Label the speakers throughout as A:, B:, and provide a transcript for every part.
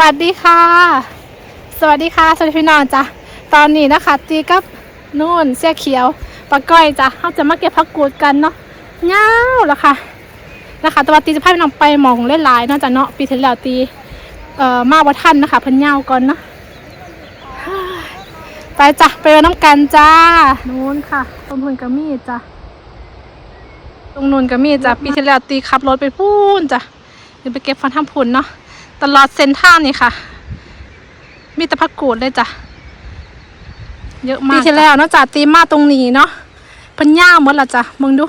A: วัสดีค่ะ สวัสดีค่ะ สวัสดีพี่น้องจ้ะ ตอนนี้นะคะตีกับนู่นเสื้อเขียวปลาก้อยจ้ะเขาจะมาเก็บผักกูดกันเนาะเงาวแล้วค่ะ นะคะแตวันตีจะพาพี่น้องไปหมองเล่นหลายๆเนาะจ้ะเนาะปีที่แล้วตีเอ่อมาวัท่านนะคะเพิ่นเงาวก่อนเนาะไปจ้ะไปเดินน้ำกันจ้านู้นค่ะตรงนู้นก็มีจ้ะตรงนู้นก็มีจ้ะปีที่แล้วตีขับรถไปพูนจ้ะเดี๋ยวไปเก็บฟันทำผุนเนาะ ตลอดเส้นทางนี่ค่ะ มีแต่ผักกูดเลยจ้ะ เยอะมากปีที่แล้วเนาะจ้ะตีมาตรงนี้เนาะเพันย่างหมดละจ้ะมึงดู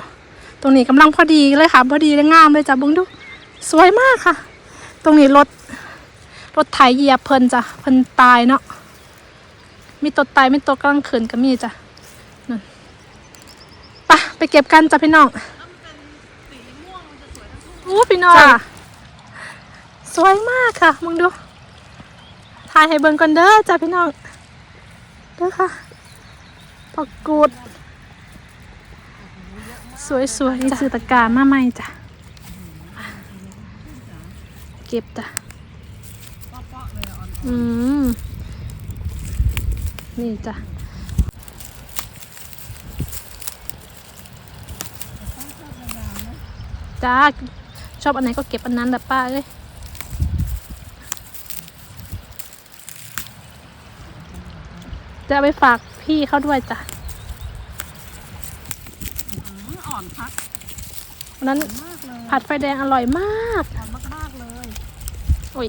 A: ตรงนี้กำลังพอดีเลยค่ะ พอดีและงามเลยจ้ะมึงดู สวยมากค่ะ ตรงนี้รถ รถไถเหยียบเพิ่นจ้ะเพิ่นตายเนาะ มีตัวตายมีตัวกำลังขืนก็มีจ้ะนั่นไปะไปเก็บกันจ้ะพี่น้องโอ้พี่น้อง สวยมากค่ะมึงดูถ่ายให้เบิ่งก่อนเด้อจ้ะพี่น้องเด้อค่ะผักกูด สวยๆจ้ะซื้อตะกร้ามาใหม่จ้ะเก็บจ้ะอืมนี่จ้ะจ้าชอบอันไหนก็เก็บอันนั้นแบบป้าเลย จะเอาไปฝากพี่เขาด้วยจ้ะ
B: อ่อนพัก
A: วันนั้น
B: มากเลย
A: ผัดไฟแดงอร่อยมาก
B: อ่อนมากๆเลย
A: โอ้ย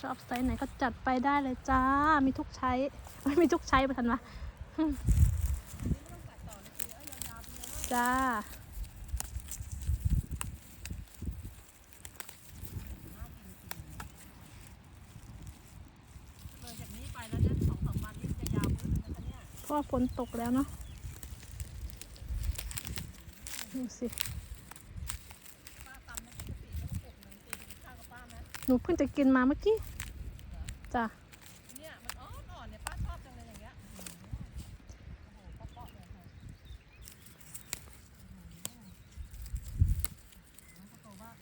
A: ชอบไซส์ไหนก็จัดไปได้เลยจ้า มีทุกใช้ไม่มีทุกใช้ไปทันวะจ้า
B: เปแล้วเนี่ยสองสามวันนี้จะยาวพื้นเพ
A: ราะฝนตกแล้วเนาะดูสิ
B: ป้าตำน้ำพริกกะปิแล้วก็ปลุกหนึ่งตีกินข้าวกับป้าไห
A: นูเพิ่งจะกินมาเมื่อกี้จ้ะ
B: เนี่ยมันอ่อนอ่อนเนี่ยป้าชอบจังเลยอย่างเงี้ยโอ้โหเปาะๆเลยค่ะน้ำกระโตบ้าง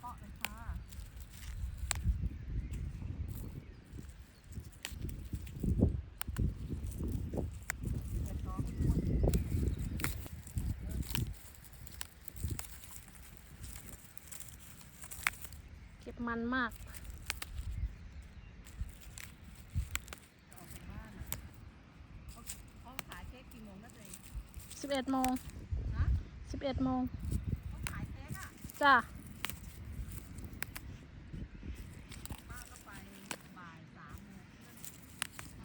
B: เปาะๆเลยค่ะ
A: เก็บ มันมาก
B: เขาขายเค้กกี่โมงนะตัวเอง
A: 11โมง
B: ฮะ
A: 11โมง
B: เขาขายเค้กอะ
A: จ้ะ
B: ป้าก็ไปบ่ายสามโมงครึ่ง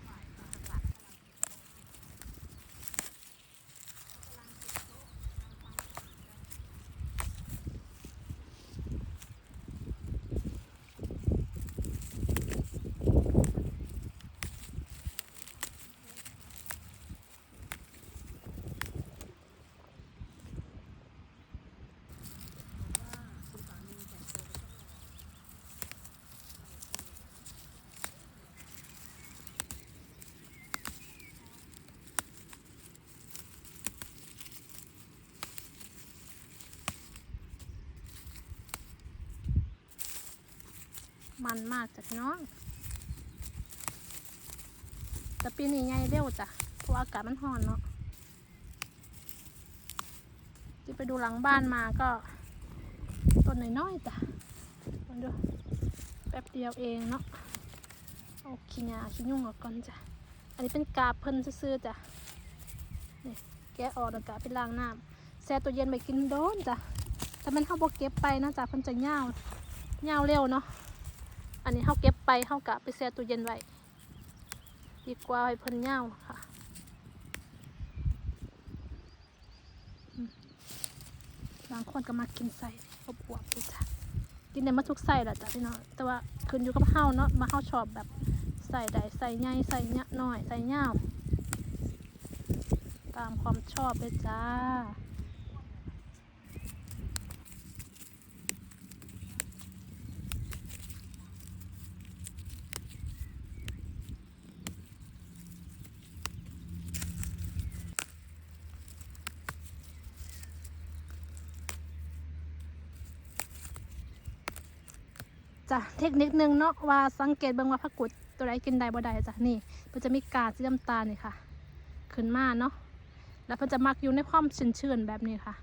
B: บ่ายสามหลักกำลังเก็บโต๊ะ
A: มันมากจ้ะพี่น้อง แต่ปีนี้ไงเร็วจ้ะเพราะอากาศมันร้อนเนาะที่ไปดูหลังบ้านมาก็ต้นน้อยๆจ้ะมาดูแป๊บเดียวเองเนาะเอาขี้หญ้าขี้ยุ่งออกก่อนจ้ะ อันนี้เป็นกาเพิ่นซื่อจ้ะนี่แกะออกแล้วก็เอาไปล้างน้ำแช่ตัวเย็นไปกินโดนจ้ะแต่มันเข้าบกเก็บไปนะจ้ะเพิ่นจะเหงาเหงาเร็วเนาะ อันนี้เขาเก็บไปเขากะไปแช่ตู้เย็นไว้ดีกว่าให้เพิ่นเน่าค่ะบางคนก็มากินใส่อบอวบด้วยจ้ะกินได้มาทุกใส่แหละจ้ะพี่น้องแต่ว่าขึ้นอยู่กับเฮาเนาะมาเฮาชอบแบบใส่ใดใส่ใหญ่ใส่เนี้ยน้อยใส่เน่าตามความชอบเลยจ้า จ้ะเทคนิคนึงเนาะว่าสังเกตเบิ่งว่าผักกุดตัวใดกินได้บ่ได้จ้ะนี่มันจะมีกาดสีน้ำตาลนี่ค่ะ ขึ้นมาเนาะแล้วมันจะมักอยู่ในความชื้นๆแบบนี้ค่ะ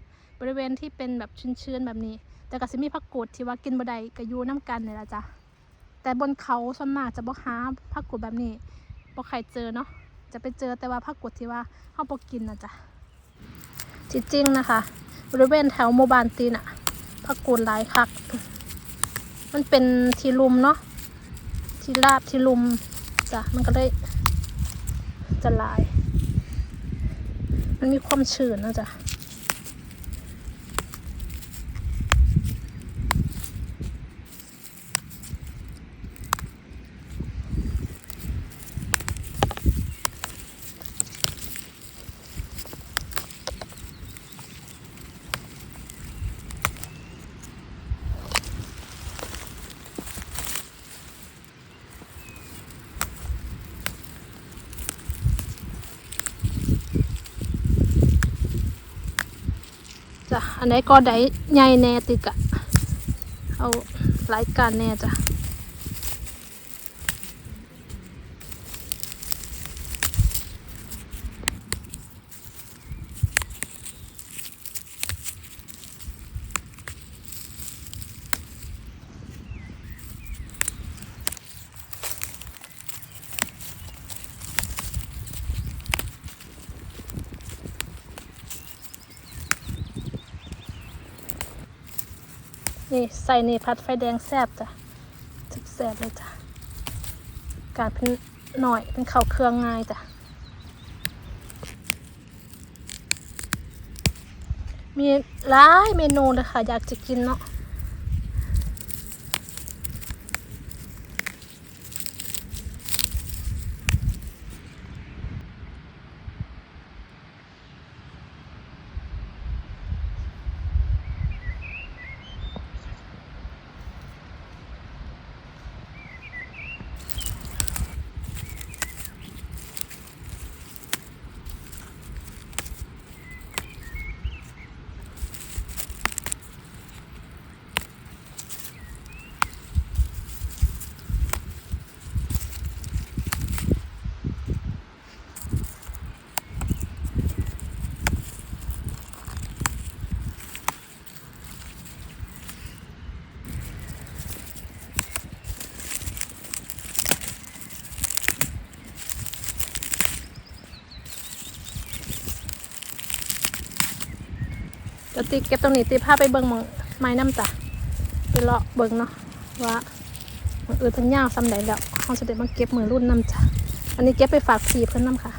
A: บริเวณที่เป็นแบบชื้นๆแบบนี้ แต่ก็สิมีผักกุดที่ว่ากินบ่ได้ก็อยู่น้ำกันนี่แหละจ้ะแต่บนเขาส่วนมากจะบ่หาผักกุดแบบนี้บ่ใครเจอเนาะจะไปเจอแต่ว่าผักกุดที่ว่าเฮาบ่กินนะจ้ะจริงนะคะ บริเวณแถวหมู่บ้านตีน่ะผักกุดหลายคัก มันเป็นทีลุมเนาะทีลาบทีลุมจ้ะมันก็ได้จะลาย มันมีความชื้นนะจ๊ะ จ้ะอันไหนก็ได้ใหญ่แน่ติกะเอารายการแน่จ้ะ นี่ใส่นี่ผัดไฟแดงแซ่บจ้ะแซ่บเลยจ้ะกาดเป็นหน่อยเป็นข้าวเครื่องง่ายจ้ะมีหลายเมนูเลยค่ะอยากจะกินเนาะ ตีเก็บตรงนี้ตีผ้าไปเบิ่งมองไม้น้ำจ้ะไปเลาะเบิ่งเนาะว่าเออทั้งยาวซ้ำใดแล้วเขาจะได้มาเก็บมือรุ่นน้ำจ้ะอันนี้เก็บไปฝากผีเพื่อนน้ำค่ะ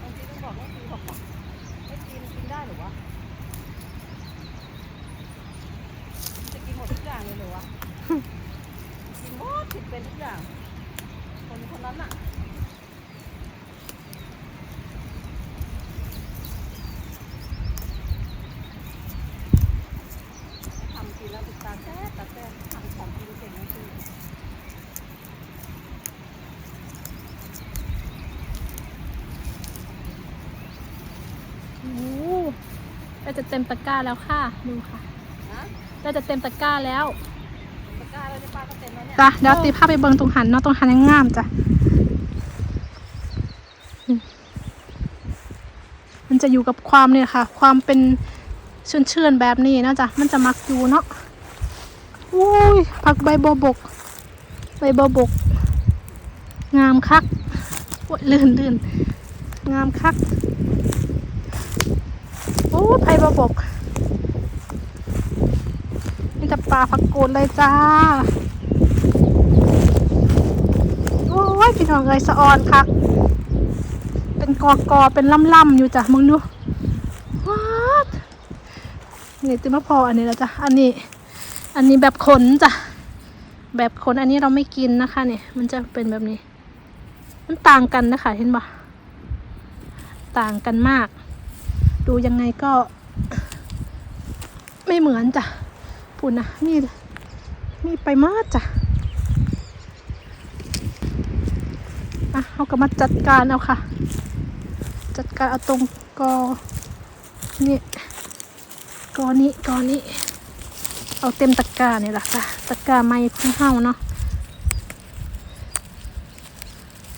B: บางทีต้องบอกว่าคือบอกว่าไม่กินกินได้หรือวะจะกินหมดทุกอย่างเลยเหรือวะ กินหมดผิด เป็นทุกอย่าง คนคนนั้นอะทำกินแล้วติดตาแซ่บตาแซ่บทำของกินเก่งนั่นคือ
A: โอ้โหได้จะเต็มตะกร้าแล้วค่ะ ดูค่ะ
B: นะ
A: ได้จะเต็มตะกร้าแล้ว จ้ะเดี๋ยวตีผ้าไปเบิ่งตรงหันเนาะตรงหันงงามจ้ะมันจะอยู่กับความเนี่ยค่ะ ความเป็นเชื่อนๆแบบนี้นะจ๊ะมันจะมักอยู่เนาะอุ้ยผักใบบบก ใบบบก งามคักโอ้ยลื่นลื่นงามคักโอ้ยไผ่บัวบก จะปลาผักกูดเลยจ้า โอ้ยพี่น้องเอ้ยสะออนคักเป็นกอกอเป็นล่ำๆอยู่จ้ะมึงดูว้าวนี่ติมาพออันนี้แล้วจ้ะ อันนี้ อันนี้แบบขนจ้ะ แบบขนอันนี้เราไม่กินนะคะเนี่ย มันจะเป็นแบบนี้ มันต่างกันนะคะเห็นปะต่างกันมาก ดูยังไงก็ ไม่เหมือนจ้ะ ปุ่นนะมีมีไปมากจ้ะอะเขาก็มาจัดการเอาค่ะ จัดการเอาตรงกอนี่กอนี้กอนี้ เอาเต็มตะกร้าเนี่ยแหละค่ะตะกร้าไม้ของเฮาเนาะ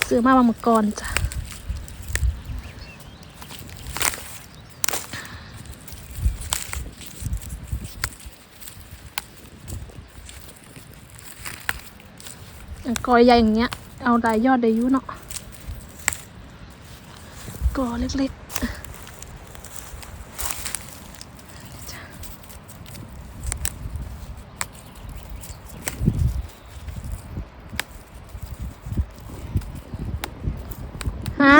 A: ซื้อมามาเมื่อก่อนจ้ะ อย่าง กอใหญ่อย่างเงี้ย เอาลายยอดได้ยุเนาะกอเล็กๆ ฮะ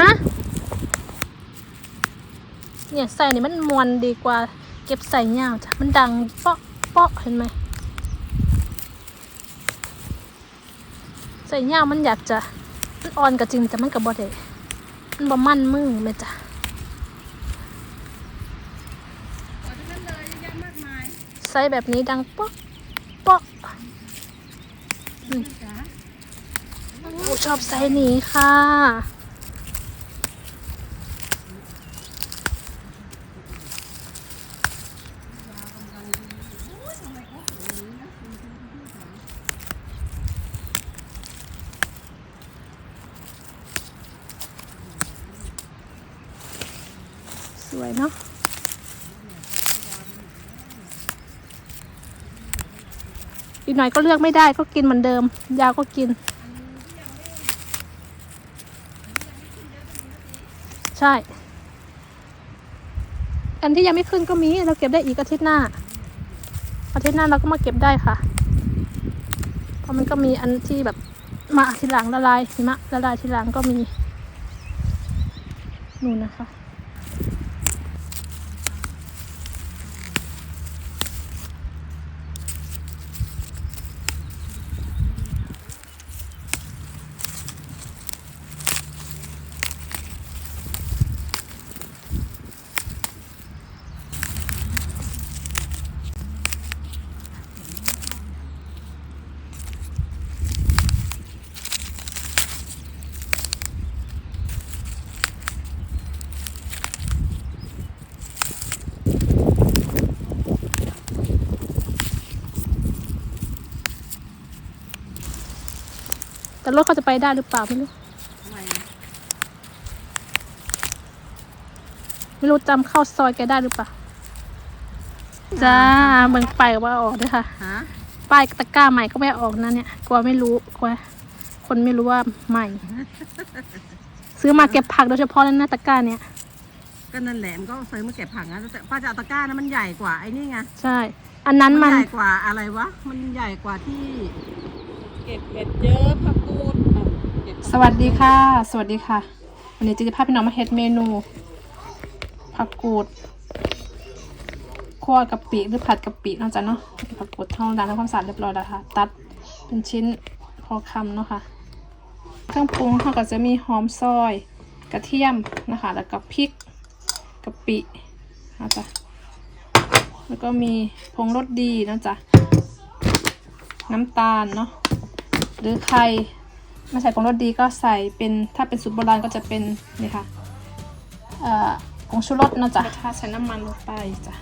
A: เนี่ยใส่นี่มันมวนดีกว่า เก็บใส่ยาวจ้ะ มันดังเปาะเปาะเห็นไหม ใส่ยาวมันอยากจะมันอ่อนก็จริงแต่มันก็บ่ได้มันบ่มั่นมือแม่จ้ะ
B: ขอทั้งนั้นเลยเยอะแยะมากมาย
A: ใส่แบบนี้ดังเปาะเปาะ
B: จ้า
A: โอ้ชอบไซส์นี้ค่ะ ส วยเนาะอีกหน่อยก็เลือกไม่ได้ก็กินเหมือนเดิม ยาวก็กิน ใช่ อันที่ยังไม่ขึ้นก็มี เราเก็บได้อีกอาทิตย์หน้า อาทิตย์หน้าเราก็มาเก็บได้ค่ะ เพราะมันก็มีอันที่แบบมาทีหลังละลายหิมะละลายทีหลังก็มี นู่นนะคะ รถเขาจะไปได้หรือเปล่าไม่รู้
B: ทำไม
A: ไม่รู้จำเข้าซอยแกได้หรือเปล่าจ้าเบิ่งไปายว่าออกด้วยค่ะ
B: ฮะ
A: ป้ายตะกร้าใหม่ก็ไม่ออกนะเนี่ยกลัวไม่รู้กลัวคนไม่รู้ว่าใหม่ ซื้อมาเก็บผักโดยเฉพาะเลยนะตะกร้าเนี่ย
B: ก็นั่นแหละมันก็ซื้อมาเก็บผักนะแต่ป้าจะเอาตะกร้านะมันใหญ่กว่าไอ้นี่ไง
A: ใช่ อันนั้นมัน
B: ใหญ่กว่าอะไรวะมันใหญ่กว่าที่ เก็บเห็ดเยอะผักกูดอะเก็บผัก
A: สวัสดีค่ะ สวัสดีค่ะ วันนี้จะพาพี่น้องมาเฮ็ดเมนู ผักกูดคั่วกะปิหรือผัดกะปิเนาะจ๊ะเนาะผักกูดท่องล้างทำความสะอาดเรียบร้อยแล้วค่ะ ตัดเป็นชิ้นพอคำเนาะค่ะ เครื่องปรุงเขาก็จะมีหอมซอย กระเทียมนะคะ แล้วก็พริกกะปินะจ๊ะแล้วก็มีผงรสดีนะจ๊ะ น้ำตาลเนาะ หรือใครไม่ใส่ผงรสดีก็ใส่เป็นถ้าเป็นสูตรโบราณก็จะเป็นนี่ค่ะเอ่อผงชูรสเนาะจ๊ะถ้าใส่น้ำมันลงไปจ้ะ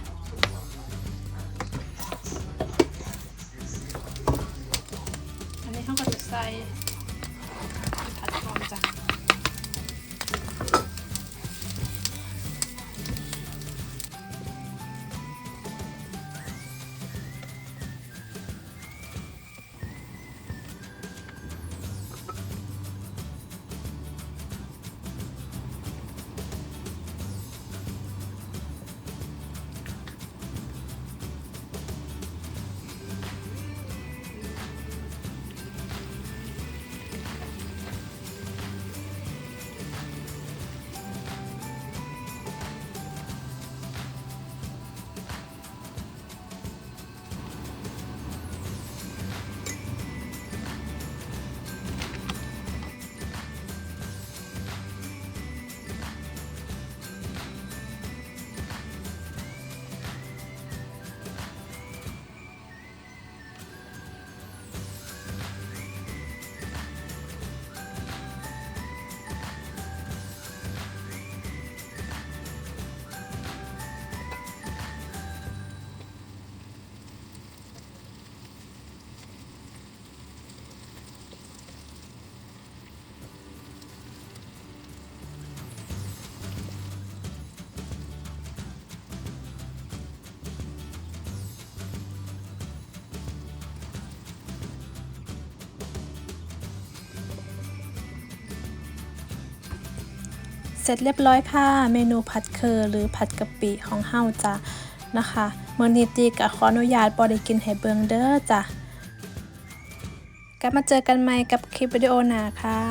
A: อันนี้เขาก็จะใส่ ร็จเรียบร้อยค่ะ เมนูผัดเคอหรือผัดกะปิของเฮาจ้ะนะคะเมื่อนี้ตีกับขออนุญาตบอได้กินให้เบิงเด้อจ้ะกลับมาเจอกันใหม่กับคลิปวิดีโอหน้าค่ะ